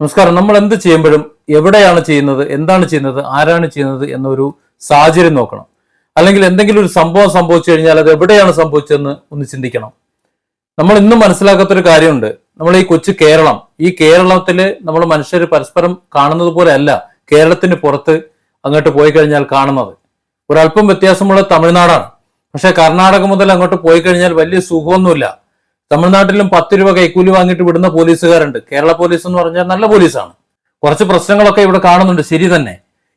നമസ്കാരം. നമ്മൾ എന്ത് ചെയ്യുമ്പോഴും എവിടെയാണ് ചെയ്യുന്നത് എന്താണ് ചെയ്യുന്നത് ആരാണ് ചെയ്യുന്നത് എന്നൊരു സാഹചര്യം നോക്കണം. അല്ലെങ്കിൽ എന്തെങ്കിലും ഒരു സംഭവം സംഭവിച്ചു കഴിഞ്ഞാൽ അത് എവിടെയാണ് സംഭവിച്ചതെന്ന് ഒന്ന് ചിന്തിക്കണം. നമ്മൾ ഇന്നും മനസ്സിലാക്കാത്തൊരു കാര്യമുണ്ട്. നമ്മൾ ഈ കൊച്ചു കേരളം ഈ കേരളത്തിൽ നമ്മൾ മനുഷ്യർ പരസ്പരം കാണുന്നത് പോലെയല്ല കേരളത്തിന് പുറത്ത് അങ്ങോട്ട് പോയി കഴിഞ്ഞാൽ കാണുന്നത്. ഒരല്പം വ്യത്യാസമുള്ള തമിഴ്നാടാണ്. പക്ഷെ കർണാടക മുതൽ അങ്ങോട്ട് പോയി കഴിഞ്ഞാൽ വലിയ സുഖമൊന്നുമില്ല. തമിഴ്നാട്ടിലും പത്ത് രൂപ കൈക്കൂലി വാങ്ങിയിട്ട് വിടുന്ന പോലീസുകാരുണ്ട്. കേരള പോലീസ് എന്ന് പറഞ്ഞാൽ നല്ല പോലീസാണ്. കുറച്ച് പ്രശ്നങ്ങളൊക്കെ ഇവിടെ കാണുന്നുണ്ട്. ശരി തന്നെ.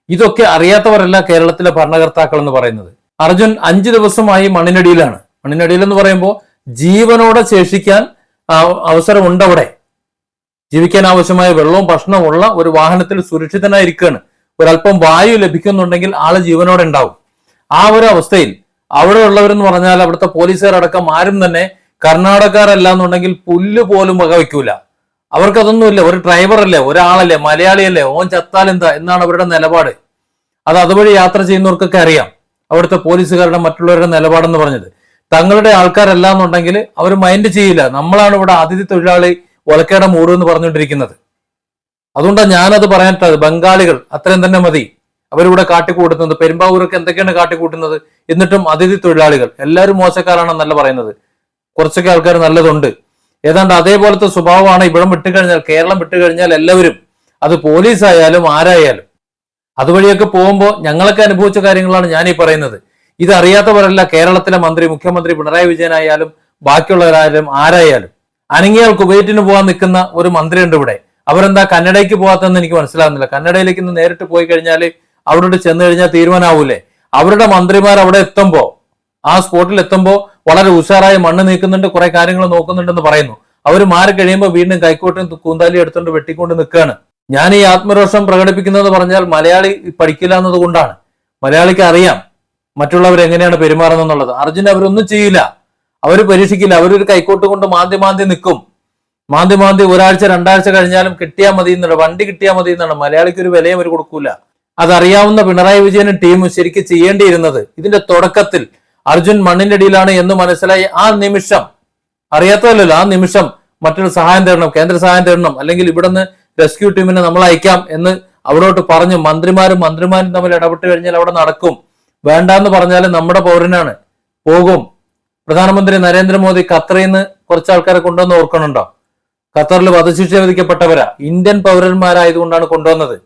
ഇതൊക്കെ അറിയാത്തവരല്ല കേരളത്തിലെ ഭരണകർത്താക്കൾ എന്ന് പറയുന്നത്. അർജുൻ അഞ്ചു ദിവസമായി മണ്ണിനടിയിലാണ്. മണ്ണിനടിയിൽ എന്ന് പറയുമ്പോൾ ജീവനോടെ ശേഷിക്കാൻ അവസരമുണ്ട് അവിടെ. ജീവിക്കാൻ ആവശ്യമായ വെള്ളവും ഭക്ഷണവും ഉള്ള ഒരു വാഹനത്തിൽ സുരക്ഷിതനായിരിക്കുകയാണ് ഒരല്പം വായു ലഭിക്കുന്നുണ്ടെങ്കിൽ ആൾ ജീവനോടെ ഉണ്ടാവും. ആ ഒരു അവസ്ഥയിൽ അവിടെ ഉള്ളവരെന്ന് പറഞ്ഞാൽ അവിടുത്തെ പോലീസുകാരടക്കം ആരും തന്നെ കർണാടകക്കാരല്ല എന്നുണ്ടെങ്കിൽ പുല്ല് പോലും വകവയ്ക്കൂല അവർക്കതൊന്നുമില്ല. ഒരു ഡ്രൈവറല്ലേ ഒരാളല്ലേ മലയാളിയല്ലേ ഓൻ ചത്താൽ എന്താ? എന്നാണ് അവരുടെ നിലപാട്. അത് അതുവഴി യാത്ര ചെയ്യുന്നവർക്കൊക്കെ അറിയാം. അവിടുത്തെ പോലീസുകാരുടെ മറ്റുള്ളവരുടെ നിലപാടെന്ന് പറഞ്ഞത്. തങ്ങളുടെ ആൾക്കാരല്ല എന്നുണ്ടെങ്കിൽ അവർ മൈൻഡ് ചെയ്യില്ല. നമ്മളാണ് ഇവിടെ അതിഥി തൊഴിലാളി ഒലക്കേട മൂട് എന്ന് പറഞ്ഞുകൊണ്ടിരിക്കുന്നത്. അതുകൊണ്ടാണ് ഞാനത് പറയാനിട്ടത്. ബംഗാളികൾ അത്രയും തന്നെ മതി. അവരിവിടെ കാട്ടിക്കൂട്ടുന്നത് പെരുമ്പാവൂരൊക്കെ എന്തൊക്കെയാണ് കാട്ടിക്കൂട്ടുന്നത്? എന്നിട്ടും അതിഥി തൊഴിലാളികൾ. എല്ലാവരും മോശക്കാരാണെന്നല്ല പറയുന്നത്. കുറച്ചൊക്കെ ആൾക്കാർ നല്ലതുണ്ട്. ഏതാണ്ട് അതേപോലത്തെ സ്വഭാവമാണ് ഇവിടം വിട്ടുകഴിഞ്ഞാൽ കേരളം വിട്ടുകഴിഞ്ഞാൽ എല്ലാവരും അത് പോലീസായാലും ആരായാലും. അതുവഴിയൊക്കെ പോകുമ്പോൾ ഞങ്ങളൊക്കെ അനുഭവിച്ച കാര്യങ്ങളാണ് ഞാൻ ഈ പറയുന്നത്. ഇതറിയാത്തവരല്ല കേരളത്തിലെ മന്ത്രി മുഖ്യമന്ത്രി പിണറായി വിജയനായാലും ബാക്കിയുള്ളവരായാലും ആരായാലും. അനങ്ങിയാൽ കുവൈറ്റിന് പോകാൻ നിൽക്കുന്ന ഒരു മന്ത്രിയുണ്ട് ഇവിടെ. അവരെന്താ കന്നഡയ്ക്ക് പോകാത്തെന്ന് എനിക്ക് മനസ്സിലാകുന്നില്ല. കന്നഡയിലേക്ക് ഇന്ന് നേരിട്ട് പോയി കഴിഞ്ഞാൽ അവിടെ ചെന്ന് കഴിഞ്ഞാൽ തീരുമാനമാവൂലേ അവരുടെ മന്ത്രിമാർ അവിടെ എത്തുമ്പോൾ ആ സ്പോട്ടിൽ എത്തുമ്പോൾ വളരെ ഉഷാറായി മണ്ണ് നീക്കുന്നുണ്ട് കുറെ കാര്യങ്ങൾ നോക്കുന്നുണ്ടെന്ന് പറയുന്നു. അവർ മാറി കഴിയുമ്പോൾ വീണ്ടും കൈക്കോട്ടും കൂന്താലി എടുത്തുകൊണ്ട് വെട്ടിക്കൊണ്ട് നിൽക്കുകയാണ്. ഞാൻ ഈ ആത്മരോഷം പ്രകടിപ്പിക്കുന്നത് പറഞ്ഞാൽ മലയാളി പഠിക്കില്ല എന്നതുകൊണ്ടാണ് മലയാളിക്ക് അറിയാം മറ്റുള്ളവർ എങ്ങനെയാണ് പെരുമാറുന്നത് എന്നുള്ളത്. അർജുൻ അവരൊന്നും ചെയ്യില്ല. അവർ പരീക്ഷിക്കില്ല. അവരൊരു കൈക്കോട്ട് കൊണ്ട് മാന്തി മാന്തി നിൽക്കും. മാന്തി മാന്തി ഒരാഴ്ച രണ്ടാഴ്ച കഴിഞ്ഞാലും കിട്ടിയാൽ മതി എന്നാണ്. വണ്ടി കിട്ടിയാൽ മതി എന്നാണ്. മലയാളിക്ക് ഒരു വിലയും അവർ കൊടുക്കൂല. അതറിയാവുന്ന പിണറായി വിജയനും ടീമും ശരിക്കും ചെയ്യേണ്ടിയിരുന്നത്. ഇതിന്റെ തുടക്കത്തിൽ അർജുൻ മണ്ണിന്റെ അടിയിലാണ് എന്ന് മനസ്സിലായി. ആ നിമിഷം അറിയാത്തതല്ലോ ആ നിമിഷം മറ്റൊരു സഹായം തേടണം കേന്ദ്ര സഹായം തേടണം അല്ലെങ്കിൽ ഇവിടുന്ന് റെസ്ക്യൂ ടീമിനെ നമ്മൾ അയക്കാം എന്ന് അവിടോട്ട് പറഞ്ഞു. മന്ത്രിമാരും മന്ത്രിമാരും തമ്മിൽ ഇടപെട്ട് കഴിഞ്ഞാൽ അവിടെ നടക്കും. വേണ്ടാന്ന് പറഞ്ഞാൽ നമ്മുടെ പൗരനാണ്. പോകും. പ്രധാനമന്ത്രി നരേന്ദ്രമോദി ഖത്തറിൽ നിന്ന് കുറച്ച് ആൾക്കാരെ കൊണ്ടുവന്ന് ഓർക്കണുണ്ടോ? ഖത്തറിൽ വധശിക്ഷ വിധിക്കപ്പെട്ടവരാ. ഇന്ത്യൻ പൗരന്മാരായതുകൊണ്ടാണ് കൊണ്ടുവന്നത്.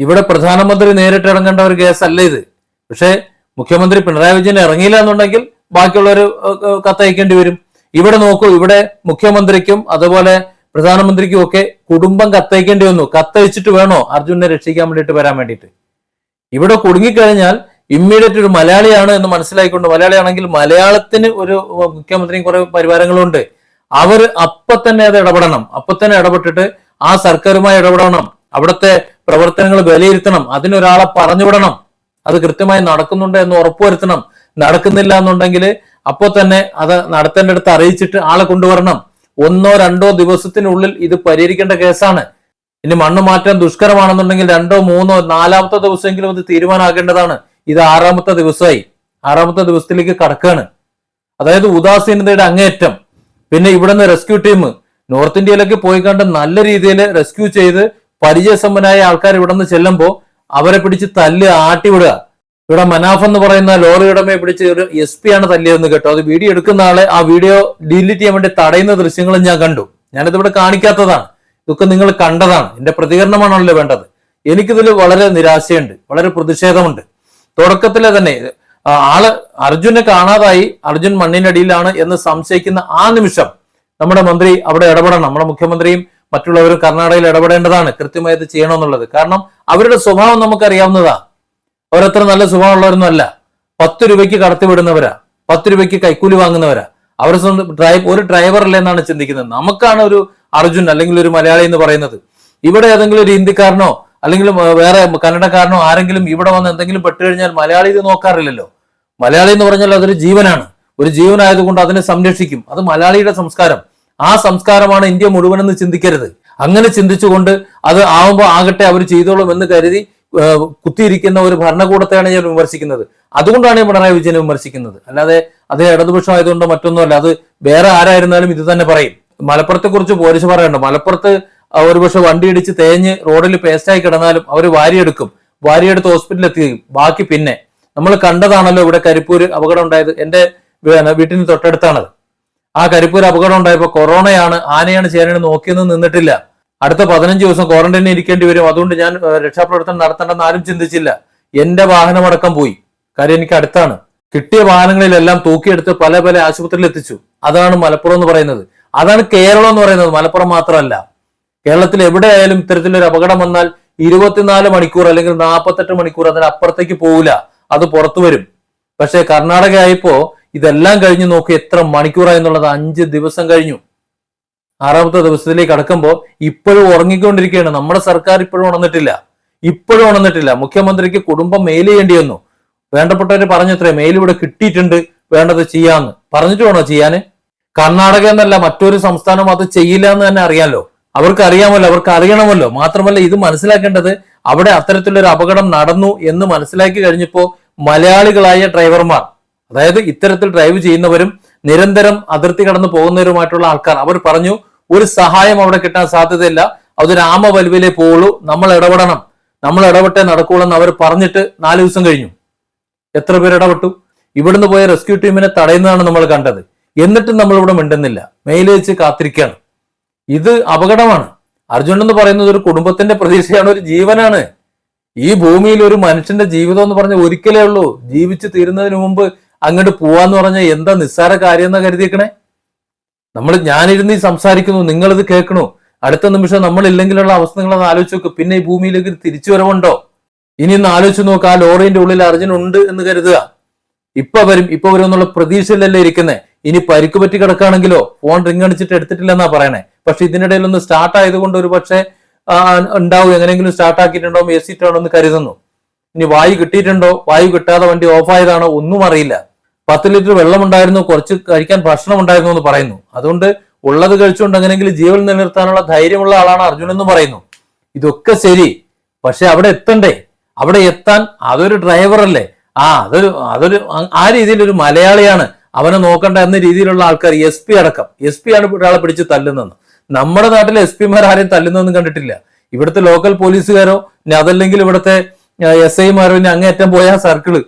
ഇവിടെ പ്രധാനമന്ത്രി നേരിട്ട് ഇറങ്ങേണ്ട ഒരു കേസല്ല ഇത്. പക്ഷേ മുഖ്യമന്ത്രി പിണറായി വിജയൻ ഇറങ്ങിയില്ല എന്നുണ്ടെങ്കിൽ ബാക്കിയുള്ളവർ കത്തയക്കേണ്ടി വരും. ഇവിടെ നോക്കൂ ഇവിടെ മുഖ്യമന്ത്രിക്കും അതുപോലെ പ്രധാനമന്ത്രിക്കും ഒക്കെ കുടുംബം കത്തയക്കേണ്ടി വന്നു. കത്തയച്ചിട്ട് വേണോ അർജുനെ രക്ഷിക്കാൻ വേണ്ടിയിട്ട് വരാൻ വേണ്ടിയിട്ട്? ഇവിടെ കുടുങ്ങിക്കഴിഞ്ഞാൽ ഇമ്മീഡിയറ്റ് ഒരു മലയാളിയാണ് എന്ന് മനസ്സിലായിക്കൊണ്ട് മലയാളിയാണെങ്കിൽ മലയാളത്തിന് ഒരു മുഖ്യമന്ത്രിയും കുറെ പരിവാരങ്ങളുണ്ട്. അവർ അപ്പൊ തന്നെ അത് ഇടപെടണം. അപ്പൊ തന്നെ ഇടപെട്ടിട്ട് ആ സർക്കാരുമായി ഇടപെടണം. അവിടുത്തെ പ്രവർത്തനങ്ങൾ വിലയിരുത്തണം അതിനൊരാളെ പറഞ്ഞുവിടണം. അത് കൃത്യമായി നടക്കുന്നുണ്ട് എന്ന് ഉറപ്പുവരുത്തണം. നടക്കുന്നില്ല എന്നുണ്ടെങ്കിൽ അപ്പോൾ തന്നെ അത് നടത്തേണ്ട അടുത്ത് അറിയിച്ചിട്ട് ആളെ കൊണ്ടുവരണം. ഒന്നോ രണ്ടോ ദിവസത്തിനുള്ളിൽ ഇത് പരിഹരിക്കേണ്ട കേസാണ്. ഇനി മണ്ണ് മാറ്റാൻ ദുഷ്കരമാണെന്നുണ്ടെങ്കിൽ രണ്ടോ മൂന്നോ നാലാമത്തെ ദിവസമെങ്കിലും അത് തീരുമാനമാക്കേണ്ടതാണ് ഇത് ആറാമത്തെ ദിവസമായി. ആറാമത്തെ ദിവസത്തിലേക്ക് കടക്കുകയാണ് അതായത് ഉദാസീനതയുടെ അങ്ങേയറ്റം. പിന്നെ ഇവിടുന്ന് റെസ്ക്യൂ ടീം നോർത്ത് ഇന്ത്യയിലേക്ക് പോയി കണ്ട് നല്ല രീതിയിൽ റെസ്ക്യൂ ചെയ്ത് പരിചയസമ്പന്നരായ ആൾക്കാർ ഇവിടെ നിന്ന് ചെല്ലുമ്പോൾ അവരെ പിടിച്ച് തല്ല് ആട്ടിവിടുക. ഇവിടെ മനാഫ് എന്ന് പറയുന്ന ലോറി ഉടമയെ പിടിച്ച് ഒരു എസ് പി ആണ് തല്ലിയതെന്ന് കേട്ടോ. അത് വീഡിയോ എടുക്കുന്ന ആളെ ആ വീഡിയോ ഡിലീറ്റ് ചെയ്യാൻ വേണ്ടി തടയുന്ന ദൃശ്യങ്ങളും ഞാൻ കണ്ടു. ഞാനിത് ഇവിടെ കാണിക്കാത്തതാണ്. ഇതൊക്കെ നിങ്ങൾ കണ്ടതാണ്. എന്റെ പ്രതികരണമാണല്ലോ വേണ്ടത്. എനിക്കിതിൽ വളരെ നിരാശയുണ്ട്. വളരെ പ്രതിഷേധമുണ്ട്. തുടക്കത്തിലെ തന്നെ ആൾ അർജുനെ കാണാതായി. അർജുൻ മണ്ണിനടിയിലാണ് എന്ന് സംശയിക്കുന്ന ആ നിമിഷം നമ്മുടെ മന്ത്രി അവിടെ ഇടപെടണം. നമ്മുടെ മുഖ്യമന്ത്രിയും മറ്റുള്ളവരും കർണാടകയിൽ ഇടപെടേണ്ടതാണ്. കൃത്യമായി അത് ചെയ്യണമെന്നുള്ളത്. കാരണം അവരുടെ സ്വഭാവം നമുക്കറിയാവുന്നതാ. അവരത്ര നല്ല സ്വഭാവമുള്ളവരൊന്നും അല്ല. പത്ത് രൂപയ്ക്ക് കടത്തിവിടുന്നവരാ പത്ത് രൂപയ്ക്ക് കൈക്കൂലി വാങ്ങുന്നവരാ. അവരെ ഡ്രൈവ് ഒരു ഡ്രൈവർ അല്ലേ എന്നാണ് ചിന്തിക്കുന്നത്. നമുക്കാണ് ഒരു അർജുൻ അല്ലെങ്കിൽ ഒരു മലയാളി എന്ന് പറയുന്നത്. ഇവിടെ ഏതെങ്കിലും ഒരു ഹിന്ദിക്കാരനോ അല്ലെങ്കിൽ വേറെ കന്നഡക്കാരനോ ആരെങ്കിലും ഇവിടെ വന്ന് എന്തെങ്കിലും പെട്ടുകഴിഞ്ഞാൽ മലയാളി ഇത് നോക്കാറില്ലല്ലോ. മലയാളി എന്ന് പറഞ്ഞാൽ അതൊരു ജീവനാണ്. ഒരു ജീവനായതുകൊണ്ട് അതിനെ സംരക്ഷിക്കും. അത് മലയാളിയുടെ സംസ്കാരം. ആ സംസ്കാരമാണ് ഇന്ത്യ മുഴുവനെന്ന് ചിന്തിക്കരുത്. അങ്ങനെ ചിന്തിച്ചുകൊണ്ട് അത് ആവുമ്പോൾ ആകട്ടെ അവർ ചെയ്തോളും എന്ന് കരുതി കുത്തിയിരിക്കുന്ന ഒരു ഭരണകൂടത്തെയാണ് ഞാൻ വിമർശിക്കുന്നത്. അതുകൊണ്ടാണ് ഞാൻ പിണറായി വിജയനെ വിമർശിക്കുന്നത്. അല്ലാതെ അദ്ദേഹം ഇടതുപക്ഷം ആയതുകൊണ്ട് മറ്റൊന്നുമല്ല. അത് വേറെ ആരായിരുന്നാലും ഇത് തന്നെ പറയും. മലപ്പുറത്തെ കുറിച്ച് പോലീസ് പറയണ്ട മലപ്പുറത്ത് ഒരുപക്ഷെ വണ്ടി ഇടിച്ച് തേഞ്ഞ് റോഡിൽ പേസ്റ്റായി കിടന്നാലും അവർ വാരിയെടുക്കും. വാരിയെടുത്ത് ഹോസ്പിറ്റലിൽ എത്തിക്കും ബാക്കി പിന്നെ. നമ്മൾ കണ്ടതാണല്ലോ ഇവിടെ കരിപ്പൂര് അപകടം ഉണ്ടായത്. എന്റെ വീട്ടിന് തൊട്ടടുത്താണത്. ആ കരിപ്പൂർ അപകടം ഉണ്ടായപ്പോൾ കൊറോണയാണ് ആനയാണ് ചേരാൻ നോക്കിയെന്ന് നിന്നിട്ടില്ല. അടുത്ത പതിനഞ്ച് ദിവസം ക്വാറന്റൈനിൽ ഇരിക്കേണ്ടി വരും. അതുകൊണ്ട് ഞാൻ രക്ഷാപ്രവർത്തനം നടത്തേണ്ടെന്ന് ആരും ചിന്തിച്ചില്ല. എന്റെ വാഹനമടക്കം പോയി. കാര്യം എനിക്ക് അടുത്താണ്. കിട്ടിയ വാഹനങ്ങളിലെല്ലാം തൂക്കിയെടുത്ത് പല പല ആശുപത്രിയിൽ എത്തിച്ചു. അതാണ് മലപ്പുറം എന്ന് പറയുന്നത്. അതാണ് കേരളം എന്ന് പറയുന്നത്. മലപ്പുറം മാത്രമല്ല. കേരളത്തിൽ എവിടെയായാലും ഇത്തരത്തിലൊരു അപകടം വന്നാൽ ഇരുപത്തിനാല് മണിക്കൂർ അല്ലെങ്കിൽ നാൽപ്പത്തെട്ട് മണിക്കൂർ അതിനപ്പുറത്തേക്ക് പോവില്ല. അത് പുറത്തു വരും. പക്ഷേ കർണാടക ആയപ്പോ ഇതെല്ലാം കഴിഞ്ഞ് നോക്കി എത്ര മണിക്കൂറായി എന്നുള്ളത് അഞ്ച് ദിവസം കഴിഞ്ഞു. ആറാമത്തെ ദിവസത്തിലേക്ക് കടക്കുമ്പോൾ ഇപ്പോഴും ഉറങ്ങിക്കൊണ്ടിരിക്കുകയാണ്. നമ്മുടെ സർക്കാർ ഇപ്പോഴും ഉണർന്നിട്ടില്ല. ഇപ്പോഴും ഉണർന്നിട്ടില്ല. മുഖ്യമന്ത്രിക്ക് കുടുംബം മെയിൽ ചെയ്യേണ്ടി വന്നു. വേണ്ടപ്പെട്ടവര് പറഞ്ഞത്രേ മെയിൽ ഇവിടെ കിട്ടിയിട്ടുണ്ട്. വേണ്ടത് ചെയ്യാന്ന്. പറഞ്ഞിട്ട് വേണോ ചെയ്യാന്? കർണാടക എന്നല്ല മറ്റൊരു സംസ്ഥാനം അത് ചെയ്യില്ല എന്ന് തന്നെ അറിയാമല്ലോ അവർക്ക് അറിയാമല്ലോ അവർക്ക് അറിയണമല്ലോ മാത്രമല്ല ഇത് മനസ്സിലാക്കേണ്ടത് അവിടെ അത്തരത്തിലൊരു അപകടം നടന്നു എന്ന് മനസ്സിലാക്കി കഴിഞ്ഞപ്പോ മലയാളികളായ ഡ്രൈവർമാർ അതായത് ഇത്തരത്തിൽ ഡ്രൈവ് ചെയ്യുന്നവരും നിരന്തരം അതിർത്തി കടന്നു പോകുന്നവരുമായിട്ടുള്ള ആൾക്കാർ അവർ പറഞ്ഞു ഒരു സഹായം അവിടെ കിട്ടാൻ സാധ്യതയില്ല. അതൊരു ആമ വലുവിലേ പോവുള്ളൂ നമ്മൾ ഇടപെടണം. നമ്മൾ ഇടപെട്ടേ നടക്കുള്ളൂ എന്ന് അവർ പറഞ്ഞിട്ട് നാല് ദിവസം കഴിഞ്ഞു. എത്ര പേർ ഇടപെട്ടു? ഇവിടുന്ന് പോയ റെസ്ക്യൂ ടീമിനെ തടയുന്നതാണ് നമ്മൾ കണ്ടത്. എന്നിട്ടും നമ്മൾ ഇവിടെ മിണ്ടുന്നില്ല. മെയിൽ വെച്ച് കാത്തിരിക്കുകയാണ്. ഇത് അപകടമാണ്. അർജുൻ എന്ന് പറയുന്നത് ഒരു കുടുംബത്തിന്റെ പ്രതീക്ഷയാണ് ഒരു ജീവനാണ്. ഈ ഭൂമിയിൽ ഒരു മനുഷ്യന്റെ ജീവിതം എന്ന് പറഞ്ഞ ഒരിക്കലേ ഉള്ളൂ. ജീവിച്ചു തീരുന്നതിന് മുമ്പ് അങ്ങോട്ട് പോവാന്ന് പറഞ്ഞാൽ എന്താ നിസ്സാര കാര്യം എന്നാ കരുതിയേക്കണേ? നമ്മൾ ഞാനിരുന്ന് സംസാരിക്കുന്നു നിങ്ങളിത് കേൾക്കണു. അടുത്ത നിമിഷം നമ്മൾ ഇല്ലെങ്കിലുള്ള അവസ്ഥ നിങ്ങൾ ആലോചിച്ച് നോക്ക്. പിന്നെ ഈ ഭൂമിയിലേക്ക് തിരിച്ചു വരവുണ്ടോ ഇനി ഒന്ന് ആലോചിച്ച് നോക്ക് ആ ലോറിന്റെ ഉള്ളിൽ അർജുൻ ഉണ്ട് എന്ന് കരുതുക. ഇപ്പൊ വരും ഇപ്പൊ വരും എന്നുള്ള പ്രതീക്ഷയിലല്ലേ ഇരിക്കുന്നേ. ഇനി പരിക്ക് പറ്റി കിടക്കുകയാണെങ്കിലോ ഫോൺ റിംഗ് അടിച്ചിട്ട് എടുത്തിട്ടില്ലെന്നാ പറയണേ. പക്ഷെ ഇതിനിടയിൽ ഒന്ന് സ്റ്റാർട്ട് ആയതുകൊണ്ട് ഒരു പക്ഷേ ഉണ്ടാവും. എങ്ങനെയെങ്കിലും സ്റ്റാർട്ട് ആക്കിയിട്ടുണ്ടോ എ സി ഇട്ടാണോ എന്ന് കരുതുന്നു. ഇനി വായു കിട്ടിയിട്ടുണ്ടോ? വായു കിട്ടാതെ വണ്ടി ഓഫ് ആയതാണോ ഒന്നും അറിയില്ല. പത്ത് ലിറ്റർ വെള്ളമുണ്ടായിരുന്നു കുറച്ച് കഴിക്കാൻ ഭക്ഷണം ഉണ്ടായിരുന്നു എന്ന് പറയുന്നു. അതുകൊണ്ട് ഉള്ളത് കഴിച്ചുകൊണ്ട് എങ്ങനെയെങ്കിലും ജീവൻ നിലനിർത്താനുള്ള ധൈര്യമുള്ള ആളാണ് അർജുൻ എന്ന് പറയുന്നു. ഇതൊക്കെ ശരി പക്ഷെ അവിടെ എത്തണ്ടേ? അവിടെ എത്താൻ അതൊരു ഡ്രൈവർ അല്ലേ? ആ അതൊരു അതൊരു ആ- രീതിയിൽ ഒരു മലയാളിയാണ് അവനെ നോക്കണ്ട എന്ന രീതിയിലുള്ള ആൾക്കാർ എസ് പി അടക്കം. എസ് പി ആണ് ഒരാളെ പിടിച്ച് തല്ലുന്നതെന്ന്. നമ്മുടെ നാട്ടിലെ എസ് പിമാർ ആരെയും തല്ലുന്നൊന്നും കണ്ടിട്ടില്ല. ഇവിടുത്തെ ലോക്കൽ പോലീസുകാരോ ഇനി അതല്ലെങ്കിൽ ഇവിടുത്തെ എസ് ഐമാരോ ഇനി അങ്ങേറ്റം പോയ സർക്കിൾ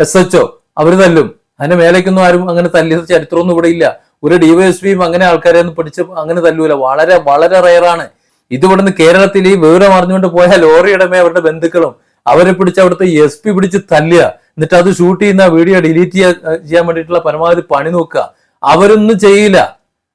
എസ് എച്ച് ഒ അവർ തല്ലും. അതിന്റെ മേലേക്കൊന്നും ആരും അങ്ങനെ തല്ലിയ ചരിത്രമൊന്നും ഇവിടെ ഇല്ല. ഒരു ഡിവൈഎസ്പിയും അങ്ങനെ ആൾക്കാരെ ഒന്നും പിടിച്ച് അങ്ങനെ തല്ലൂല. വളരെ വളരെ റയറാണ് ഇത് ഇവിടുന്ന് കേരളത്തിൽ ഈ വിവരം അറിഞ്ഞുകൊണ്ട് പോയ ലോറിയുടമേ അവരുടെ ബന്ധുക്കളും അവരെ പിടിച്ച് അവിടുത്തെ എസ് പി പിടിച്ച് തല്ലുക. എന്നിട്ട് അത് ഷൂട്ട് ചെയ്യുന്ന വീഡിയോ ഡിലീറ്റ് ചെയ്യാൻ വേണ്ടിയിട്ടുള്ള പരമാവധി പണി നോക്കുക. അവരൊന്നും ചെയ്യില്ല.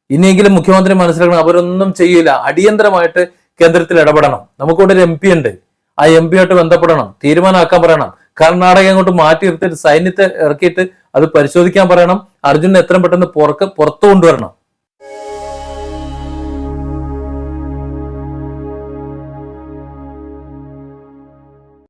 ഇനിയെങ്കിലും മുഖ്യമന്ത്രി മനസ്സിലാക്കണം അവരൊന്നും ചെയ്യില്ല. അടിയന്തരമായിട്ട് കേന്ദ്രത്തിൽ ഇടപെടണം. നമുക്കിവിടെ ഒരു എം പി ഉണ്ട്. ആ എം പി ആയിട്ട് ബന്ധപ്പെടണം. തീരുമാനമാക്കാൻ പറയണം. കർണാടക അങ്ങോട്ട് മാറ്റി നിർത്തിയിട്ട് സൈന്യത്തെ ഇറക്കിയിട്ട് അത് പരിശോധിക്കാൻ പറയണം. അർജുനെ എത്രയും പെട്ടെന്ന് പുറക്ക് പുറത്തു കൊണ്ടുവരണം.